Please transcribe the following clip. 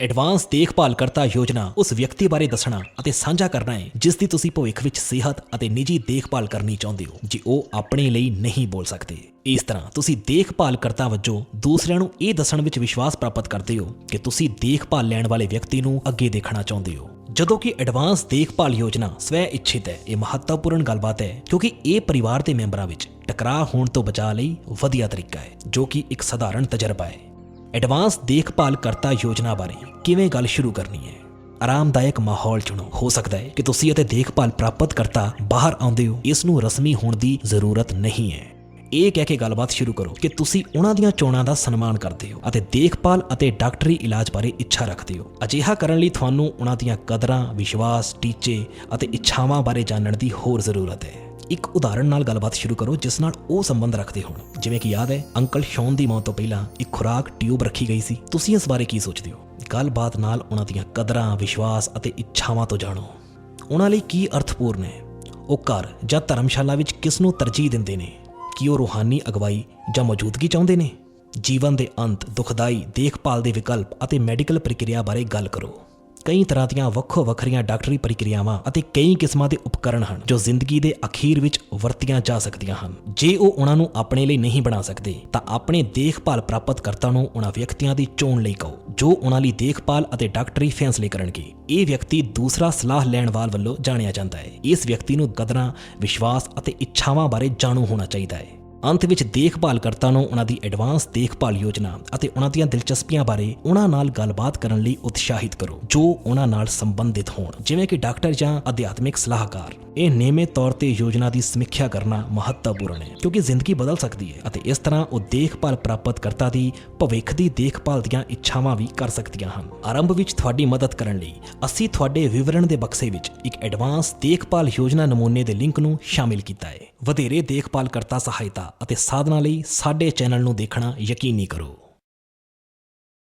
Advance ਦੇਖਭਾਲ ਕਰਤਾ ਯੋਜਨਾ ਉਸ ਵਿਅਕਤੀ ਬਾਰੇ ਦੱਸਣਾ ਅਤੇ ਸਾਂਝਾ ਕਰਨਾ ਹੈ, ਜਿਸ ਦੀ ਤੁਸੀਂ ਭਵਿੱਖ ਵਿੱਚ ਸਿਹਤ ਅਤੇ ਨਿੱਜੀ ਦੇਖਭਾਲ ਕਰਨੀ ਚਾਹੁੰਦੇ ਹੋ, ਜੇ ਉਹ ਆਪਣੇ ਲਈ ਨਹੀਂ ਬੋਲ ਸਕਦੇ। ਇਸ ਤਰ੍ਹਾਂ ਤੁਸੀਂ ਦੇਖਭਾਲ ਕਰਤਾ ਵਜੋਂ ਦੂਸਰਿਆਂ ਨੂੰ ਇਹ ਦੱਸਣ ਵਿੱਚ ਵਿਸ਼ਵਾਸ ਪ੍ਰਾਪਤ ਕਰਦੇ ਹੋ ਕਿ ਤੁਸੀਂ ਦੇਖਭਾਲ ਲੈਣ ਵਾਲੇ ਵਿਅਕਤੀ ਨੂੰ ਅੱਗੇ ਦੇਖਣਾ ਚਾਹੁੰਦੇ ਹੋ। ਜਦੋਂ ਕਿ ਐਡਵਾਂਸ ਦੇਖਭਾਲ ਯੋਜਨਾ ਸਵੈ ਇੱਛਿਤ ਹੈ, ਇਹ ਮਹੱਤਵਪੂਰਨ ਗੱਲਬਾਤ ਹੈ, ਕਿਉਂਕਿ ਇਹ ਪਰਿਵਾਰ ਦੇ ਮੈਂਬਰਾਂ ਵਿੱਚ ਟਕਰਾਅ ਹੋਣ ਤੋਂ ਬਚਾਅ ਲਈ ਵਧੀਆ ਤਰੀਕਾ ਹੈ, ਜੋ ਕਿ ਇੱਕ ਸਧਾਰਨ ਤਜਰਬਾ ਹੈ। ਐਡਵਾਂਸ ਦੇਖਭਾਲ ਕਰਤਾ ਯੋਜਨਾ ਬਾਰੇ ਕਿਵੇਂ ਗੱਲ ਸ਼ੁਰੂ ਕਰਨੀ ਹੈ? ਆਰਾਮਦਾਇਕ ਮਾਹੌਲ ਚੁਣੋ। ਹੋ ਸਕਦਾ ਹੈ ਕਿ ਤੁਸੀਂ ਅਤੇ ਦੇਖਭਾਲ ਪ੍ਰਾਪਤ ਕਰਤਾ ਬਾਹਰ ਆਉਂਦੇ ਹੋ। ਇਸ ਨੂੰ ਰਸਮੀ ਹੋਣ ਦੀ ਜ਼ਰੂਰਤ ਨਹੀਂ ਹੈ। ਇਹ ਕਹਿ ਕੇ ਗੱਲਬਾਤ ਸ਼ੁਰੂ ਕਰੋ ਕਿ ਤੁਸੀਂ ਉਹਨਾਂ ਦੀਆਂ ਚੋਣਾਂ ਦਾ ਸਨਮਾਨ ਕਰਦੇ ਹੋ ਅਤੇ ਦੇਖਭਾਲ ਅਤੇ ਡਾਕਟਰੀ ਇਲਾਜ ਬਾਰੇ ਇੱਛਾ ਰੱਖਦੇ ਹੋ। ਅਜਿਹਾ ਕਰਨ ਲਈ ਤੁਹਾਨੂੰ ਉਹਨਾਂ ਦੀਆਂ ਕਦਰਾਂ, ਵਿਸ਼ਵਾਸ, ਟੀਚੇ ਅਤੇ ਇੱਛਾਵਾਂ ਬਾਰੇ ਜਾਣਨ ਦੀ ਹੋਰ ਜ਼ਰੂਰਤ ਹੈ। ਇੱਕ ਉਦਾਹਰਣ ਨਾਲ ਗੱਲਬਾਤ ਸ਼ੁਰੂ ਕਰੋ, ਜਿਸ ਨਾਲ ਉਹ ਸੰਬੰਧ ਰੱਖਦੇ ਹੋਣ। ਜਿਵੇਂ ਕਿ ਯਾਦ ਹੈ, ਅੰਕਲ ਸ਼ੌਨ ਦੀ ਮੌਤ ਤੋਂ ਪਹਿਲਾਂ ਇੱਕ ਖੁਰਾਕ ਟਿਊਬ ਰੱਖੀ ਗਈ ਸੀ। ਤੁਸੀਂ ਇਸ ਬਾਰੇ ਕੀ ਸੋਚਦੇ ਹੋ? ਗੱਲਬਾਤ ਨਾਲ ਉਹਨਾਂ ਦੀਆਂ ਕਦਰਾਂ, ਵਿਸ਼ਵਾਸ ਅਤੇ ਇੱਛਾਵਾਂ ਤੋਂ ਜਾਣੋ। ਉਹਨਾਂ ਲਈ ਕੀ ਅਰਥਪੂਰਨ ਹੈ? ਉਹ ਘਰ ਜਾਂ ਧਰਮਸ਼ਾਲਾ ਵਿੱਚ ਕਿਸ ਨੂੰ ਤਰਜੀਹ ਦਿੰਦੇ ਨੇ? ਕੀ ਉਹ ਰੂਹਾਨੀ ਅਗਵਾਈ ਜਾਂ ਮੌਜੂਦਗੀ ਚਾਹੁੰਦੇ ਨੇ? ਜੀਵਨ ਦੇ ਅੰਤ, ਦੁਖਦਾਈ, ਦੇਖਭਾਲ ਦੇ ਵਿਕਲਪ ਅਤੇ ਮੈਡੀਕਲ ਪ੍ਰਕਿਰਿਆ ਬਾਰੇ ਗੱਲ ਕਰੋ। ਕਈ ਤਰ੍ਹਾਂ ਦੀਆਂ ਵੱਖੋ ਵੱਖਰੀਆਂ ਡਾਕਟਰੀ ਪ੍ਰਕਿਰਿਆਵਾਂ ਅਤੇ ਕਈ ਕਿਸਮਾਂ ਦੇ ਉਪਕਰਣ ਹਨ ਜੋ ਜ਼ਿੰਦਗੀ ਦੇ ਅਖੀਰ ਵਿੱਚ ਵਰਤੀਆਂ ਜਾ ਸਕਦੀਆਂ ਹਨ। ਜੇ ਉਹ ਉਹਨਾਂ ਨੂੰ ਆਪਣੇ ਲਈ ਨਹੀਂ ਬਣਾ ਸਕਦੇ, ਤਾਂ ਆਪਣੇ ਦੇਖਭਾਲ ਪ੍ਰਾਪਤ ਕਰਤਾ ਨੂੰ ਉਹਨਾਂ ਵਿਅਕਤੀਆਂ ਦੀ ਚੋਣ ਲਈ ਕਹੋ, ਜੋ ਉਹਨਾਂ ਲਈ ਦੇਖਭਾਲ ਅਤੇ ਡਾਕਟਰੀ ਫੈਸਲੇ ਕਰਨਗੇ। ਇਹ ਵਿਅਕਤੀ ਦੂਸਰਾ ਸਲਾਹ ਲੈਣ ਵਾਲ ਵੱਲੋਂ ਜਾਣਿਆ ਜਾਂਦਾ ਹੈ। ਇਸ ਵਿਅਕਤੀ ਨੂੰ ਕਦਰਾਂ ਵਿਸ਼ਵਾਸ ਅਤੇ ਇੱਛਾਵਾਂ ਬਾਰੇ ਜਾਣੂ ਹੋਣਾ ਚਾਹੀਦਾ ਹੈ। ਅੰਤ ਵਿੱਚ ਦੇਖਭਾਲ ਕਰਤਾ ਨੂੰ ਉਹਨਾਂ ਦੀ ਐਡਵਾਂਸ ਦੇਖਭਾਲ ਯੋਜਨਾ ਅਤੇ ਉਹਨਾਂ ਦੀਆਂ ਦਿਲਚਸਪੀਆਂ ਬਾਰੇ ਉਹਨਾਂ ਨਾਲ ਗੱਲਬਾਤ ਕਰਨ ਲਈ ਉਤਸ਼ਾਹਿਤ ਕਰੋ, ਜੋ ਉਹਨਾਂ ਨਾਲ ਸੰਬੰਧਿਤ ਹੋਣ, ਜਿਵੇਂ ਕਿ ਡਾਕਟਰ ਜਾਂ ਅਧਿਆਤਮਿਕ ਸਲਾਹਕਾਰ। ਇਹ ਨਿਯਮਿਤ ਤੌਰ ਤੇ ਯੋਜਨਾ ਦੀ ਸਮੀਖਿਆ ਕਰਨਾ ਮਹੱਤਵਪੂਰਨ ਹੈ, ਕਿਉਂਕਿ ਜ਼ਿੰਦਗੀ ਬਦਲ ਸਕਦੀ ਹੈ ਅਤੇ ਇਸ ਤਰ੍ਹਾਂ ਉਹ ਦੇਖਭਾਲ ਪ੍ਰਾਪਤਕਰਤਾ ਦੀ, ਭਵਿੱਖ ਦੀ ਦੇਖਭਾਲ ਦੀਆਂ ਇੱਛਾਵਾਂ ਵੀ ਕਰ ਸਕਦੀਆਂ ਹਨ। ਆਰੰਭ ਵਿੱਚ ਤੁਹਾਡੀ ਮਦਦ ਕਰਨ ਲਈ ਅਸੀਂ ਤੁਹਾਡੇ ਵਿਵਰਣ ਦੇ ਬਕਸੇ ਵਿੱਚ ਇੱਕ ਐਡਵਾਂਸ ਦੇਖਭਾਲ ਯੋਜਨਾ ਨਮੂਨੇ ਦੇ ਲਿੰਕ ਨੂੰ ਸ਼ਾਮਿਲ ਕੀਤਾ ਹੈ। ਵਧੇਰੇ ਦੇਖਭਾਲ ਕਰਤਾ ਸਹਾਇਤਾ ਅਤੇ ਸਾਧਨਾਂ ਲਈ ਸਾਡੇ ਚੈਨਲ ਨੂੰ ਦੇਖਣਾ ਯਕੀਨੀ ਕਰੋ।